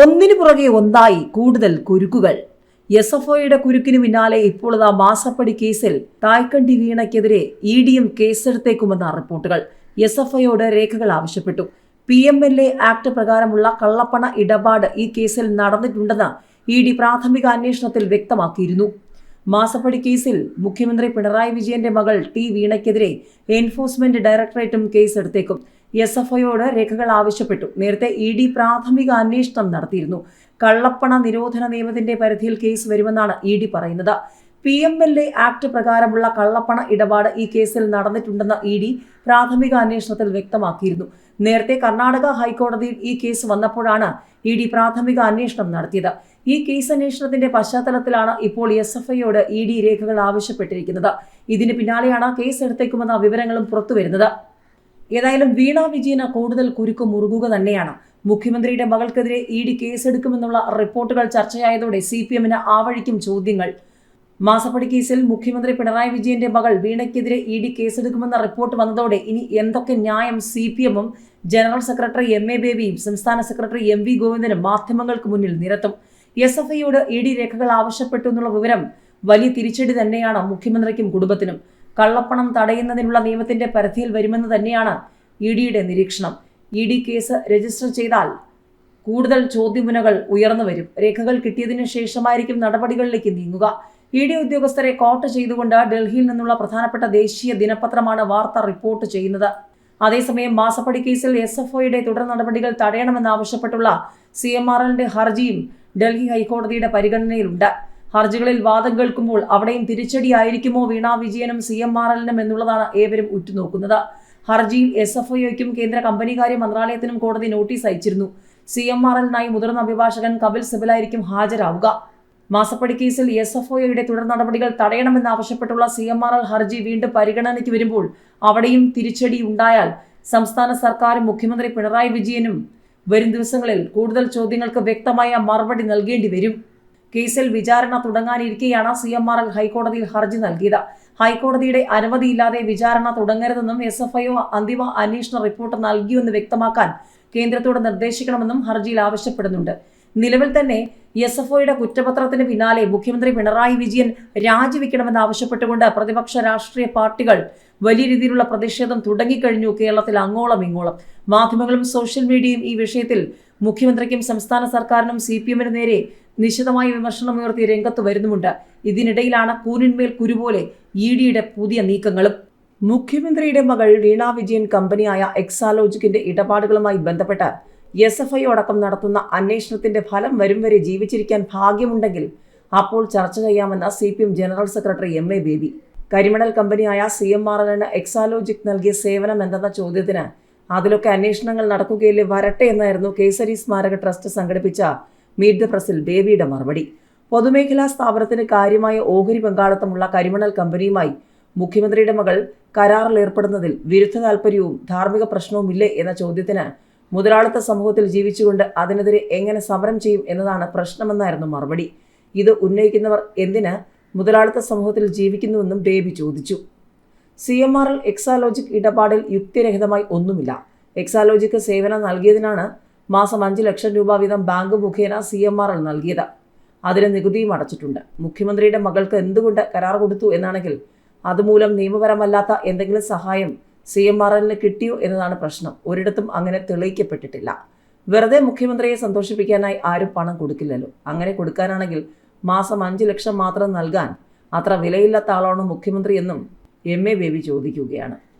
ഒന്നിനു പുറകെ ഒന്നായി കൂടുതൽ കുരുക്കുകൾ. എസ് എഫ് ഒയുടെ കുരുക്കിന് പിന്നാലെ ഇപ്പോൾ ഇതാ മാസപ്പടി കേസിൽ തായ്ക്കണ്ടി വീണയ്ക്കെതിരെ ഇ ഡിയും കേസെടുത്തേക്കുമെന്ന റിപ്പോർട്ടുകൾ എസ് എഫ് രേഖകൾ ആവശ്യപ്പെട്ടു. P M L A act പ്രകാരമുള്ള കള്ളപ്പണ ഇടപാട് ഈ കേസിൽ നടന്നിട്ടുണ്ടെന്ന് ഇ ഡി പ്രാഥമിക അന്വേഷണത്തിൽ വ്യക്തമാക്കിയിരുന്നു. മാസപ്പടി കേസിൽ മുഖ്യമന്ത്രി പിണറായി വിജയന്റെ മകൾ ടി വീണയ്ക്കെതിരെ എൻഫോഴ്സ്മെന്റ് ഡയറക്ടറേറ്റും കേസെടുത്തേക്കും. എസ് എഫ് ഐയോട് രേഖകൾ ആവശ്യപ്പെട്ടു. നേരത്തെ ഇ ഡി പ്രാഥമിക അന്വേഷണം നടത്തിയിരുന്നു. കള്ളപ്പണ നിരോധന നിയമത്തിന്റെ പരിധിയിൽ കേസ് വരുമെന്നാണ് ഇ ഡി പറയുന്നത്. P M L A act പ്രകാരമുള്ള കള്ളപ്പണ ഇടപാട് ഈ കേസിൽ നടന്നിട്ടുണ്ടെന്ന് ഇ ഡി പ്രാഥമിക അന്വേഷണത്തിൽ വ്യക്തമാക്കിയിരുന്നു. നേരത്തെ കർണാടക ഹൈക്കോടതിയിൽ ഈ കേസ് വന്നപ്പോഴാണ് ഇ ഡി പ്രാഥമിക അന്വേഷണം നടത്തിയത്. ഈ കേസ് അന്വേഷണത്തിന്റെ പശ്ചാത്തലത്തിലാണ് ഇപ്പോൾ എസ് എഫ് ഐയോട് ഇ ഡി രേഖകൾ ആവശ്യപ്പെട്ടിരിക്കുന്നത്. ഇതിന് പിന്നാലെയാണ് കേസ് എടുത്തേക്കുമെന്ന വിവരങ്ങളും പുറത്തുവരുന്നത്. ഏതായാലും വീണ വിജയന് കൂടുതൽ കുരുക്ക് മുറുകുക തന്നെയാണ്. മുഖ്യമന്ത്രിയുടെ മകൾക്കെതിരെ ഇ ഡി കേസെടുക്കുമെന്നുള്ള റിപ്പോർട്ടുകൾ ചർച്ചയായതോടെ സി പി എമ്മിന് ആവഴിക്കും ചോദ്യങ്ങൾ. മാസപ്പടി കേസിൽ മുഖ്യമന്ത്രി പിണറായി വിജയന്റെ മകൾ വീണയ്ക്കെതിരെ ഇ ഡി കേസെടുക്കുമെന്ന റിപ്പോർട്ട് വന്നതോടെ ഇനി എന്തൊക്കെ ന്യായം സി പി എമ്മും ജനറൽ സെക്രട്ടറി എം എ ബേബിയും സംസ്ഥാന സെക്രട്ടറി എം വി ഗോവിന്ദനും മാധ്യമങ്ങൾക്ക് മുന്നിൽ നിരത്തും. എസ് എഫ് ഐയോട് ഇ ഡി രേഖകൾ ആവശ്യപ്പെട്ടു എന്നുള്ള വിവരം വലിയ തിരിച്ചടി തന്നെയാണ് മുഖ്യമന്ത്രിക്കും കുടുംബത്തിനും. കള്ളപ്പണം തടയുന്നതിനുള്ള നിയമത്തിന്റെ പരിധിയിൽ വരുമെന്ന് തന്നെയാണ് ഇ ഡിയുടെ നിരീക്ഷണം. ഇ ഡി കേസ് രജിസ്റ്റർ ചെയ്താൽ കൂടുതൽ ചോദ്യമുനകൾ ഉയർന്നു വരും. രേഖകൾ കിട്ടിയതിനു ശേഷമായിരിക്കും നടപടികളിലേക്ക് നീങ്ങുക. ഇ ഡി ഉദ്യോഗസ്ഥരെ കോട്ട് ചെയ്തുകൊണ്ട് ഡൽഹിയിൽ നിന്നുള്ള പ്രധാനപ്പെട്ട ദേശീയ ദിനപത്രമാണ് വാർത്ത റിപ്പോർട്ട് ചെയ്യുന്നത്. അതേസമയം മാസപ്പടി കേസിൽ എസ് എഫ് ഒയുടെ തുടർ നടപടികൾ തടയണമെന്നാവശ്യപ്പെട്ടുള്ള സി എം ആർ എല്ലിന്റെ ഹർജിയും ഡൽഹി ഹൈക്കോടതിയുടെ പരിഗണനയിലുണ്ട്. ഹർജികളിൽ വാദം കേൾക്കുമ്പോൾ അവിടെയും തിരിച്ചടിയായിരിക്കുമോ വീണ വിജയനും സി എം ആർ എല്ലിനും എന്നുള്ളതാണ് ഏവരും ഉറ്റുനോക്കുന്നത്. ഹർജിയിൽ എസ് എഫ് ഐക്കും കേന്ദ്ര കമ്പനികാര്യ മന്ത്രാലയത്തിനും കോടതി നോട്ടീസ് അയച്ചിരുന്നു. സി എം ആർ എല്ലിനായി മുതിർന്ന അഭിഭാഷകൻ കപിൽ സിബലായിരിക്കും ഹാജരാവുക. മാസപ്പടി കേസിൽ എസ് എഫ് ഒയുടെ തുടർ നടപടികൾ തടയണമെന്നാവശ്യപ്പെട്ടുള്ള സി എം ആർ എൽ ഹർജി വീണ്ടും പരിഗണനയ്ക്ക് വരുമ്പോൾ അവിടെയും തിരിച്ചടി ഉണ്ടായാൽ സംസ്ഥാന സർക്കാരും മുഖ്യമന്ത്രി പിണറായി വിജയനും വരും ദിവസങ്ങളിൽ കൂടുതൽ ചോദ്യങ്ങൾക്ക് വ്യക്തമായ മറുപടി നൽകേണ്ടി വരും. കേസിൽ വിചാരണ തുടങ്ങാനിരിക്കെയാണ് സി എം ആർ എൽ ഹൈക്കോടതിയിൽ ഹർജി നൽകിയത്. ഹൈക്കോടതിയുടെ അനുമതിയില്ലാതെ വിചാരണ തുടങ്ങരുതെന്നും എസ് എഫ് ഐഒ അന്തിമ അന്വേഷണ റിപ്പോർട്ട് നൽകിയെന്ന് വ്യക്തമാക്കാൻ കേന്ദ്രത്തോട് നിർദ്ദേശിക്കണമെന്നും ഹർജിയിൽ ആവശ്യപ്പെടുന്നുണ്ട്. നിലവിൽ തന്നെ എസ് എഫ് ഒയുടെ കുറ്റപത്രത്തിന് പിന്നാലെ മുഖ്യമന്ത്രി പിണറായി വിജയൻ രാജിവെക്കണമെന്ന് ആവശ്യപ്പെട്ടുകൊണ്ട് പ്രതിപക്ഷ രാഷ്ട്രീയ പാർട്ടികൾ വലിയ രീതിയിലുള്ള പ്രതിഷേധം തുടങ്ങിക്കഴിഞ്ഞു കേരളത്തിൽ അങ്ങോളം ഇങ്ങോളം. മാധ്യമങ്ങളും സോഷ്യൽ മീഡിയയും ഈ വിഷയത്തിൽ മുഖ്യമന്ത്രിക്കും സംസ്ഥാന സർക്കാരിനും സി പി എമ്മിനു നേരെ നിശിതമായ വിമർശനമുയർത്തി രംഗത്ത് വരുന്നുമുണ്ട്. ഇതിനിടയിലാണ് കൂനിന്മേൽ കുരുപോലെ ഇ ഡിയുടെ പുതിയ നീക്കങ്ങളും. മുഖ്യമന്ത്രിയുടെ മകൾ വീണ വിജയൻ കമ്പനിയായ എക്സാലോജിക്കിന്റെ ഇടപാടുകളുമായി ബന്ധപ്പെട്ട് എസ് എഫ് ഐ അടക്കം നടത്തുന്ന അന്വേഷണത്തിന്റെ ഫലം വരും വരെ ജീവിച്ചിരിക്കാൻ ഭാഗ്യമുണ്ടെങ്കിൽ അപ്പോൾ ചർച്ച ചെയ്യാമെന്ന് C P M general secretary M A Baby. കരിമണൽ കമ്പനിയായ സി എം ആർ എല്ലിന് എക്സാലോജിക് നൽകിയ സേവനം എന്തെന്ന ചോദ്യത്തിന് അതിലൊക്കെ അന്വേഷണങ്ങൾ നടക്കുകയില്ലേ വരട്ടെ എന്നായിരുന്നു കേസരി സ്മാരക ട്രസ്റ്റ് സംഘടിപ്പിച്ച മീറ്റ് ദ പ്രസിൽ ദേവിയുടെ മറുപടി. പൊതുമേഖലാ സ്ഥാപനത്തിന് കാര്യമായ ഓഹരി പങ്കാളിത്തമുള്ള കരിമണൽ കമ്പനിയുമായി മുഖ്യമന്ത്രിയുടെ മകൾ കരാറിൽ ഏർപ്പെടുന്നതിൽ വിരുദ്ധ താൽപ്പര്യവും ധാർമ്മിക പ്രശ്നവുമില്ലേ എന്ന ചോദ്യത്തിന് മുതലാളിത്ത സമൂഹത്തിൽ ജീവിച്ചുകൊണ്ട് അതിനെതിരെ എങ്ങനെ സമരം ചെയ്യും എന്നതാണ് പ്രശ്നമെന്നായിരുന്നു മറുപടി. ഇത് ഉന്നയിക്കുന്നവർ എന്തിന് മുതലാളിത്ത സമൂഹത്തിൽ ജീവിക്കുന്നുവെന്നും ബേബി ചോദിച്ചു. C M R L Exalogic ഇടപാടിൽ യുക്തിരഹിതമായി ഒന്നുമില്ല. എക്സാലോജിക്ക് സേവനം നൽകിയതിനാണ് മാസം അഞ്ച് ലക്ഷം രൂപ വീതം ബാങ്ക് മുഖേന സി എം ആർ എൽ നൽകിയത്. അതിന് നികുതിയും അടച്ചിട്ടുണ്ട്. മുഖ്യമന്ത്രിയുടെ മകൾക്ക് എന്തുകൊണ്ട് കരാർ കൊടുത്തു എന്നാണെങ്കിൽ അതുമൂലം നിയമപരമല്ലാത്ത എന്തെങ്കിലും സഹായം സി എം ആർ എല്ലിന് കിട്ടിയോ എന്നതാണ് പ്രശ്നം. ഒരിടത്തും അങ്ങനെ തെളിയിക്കപ്പെട്ടിട്ടില്ല. വെറുതെ മുഖ്യമന്ത്രിയെ സന്തോഷിപ്പിക്കാനായി ആരും പണം കൊടുക്കില്ലല്ലോ. അങ്ങനെ കൊടുക്കാനാണെങ്കിൽ മാസം അഞ്ച് ലക്ഷം മാത്രം നൽകാൻ അത്ര വിലയില്ലാത്ത ആളാണ് മുഖ്യമന്ത്രി എന്നും എം എ ബേബി ചോദിക്കുകയാണ്.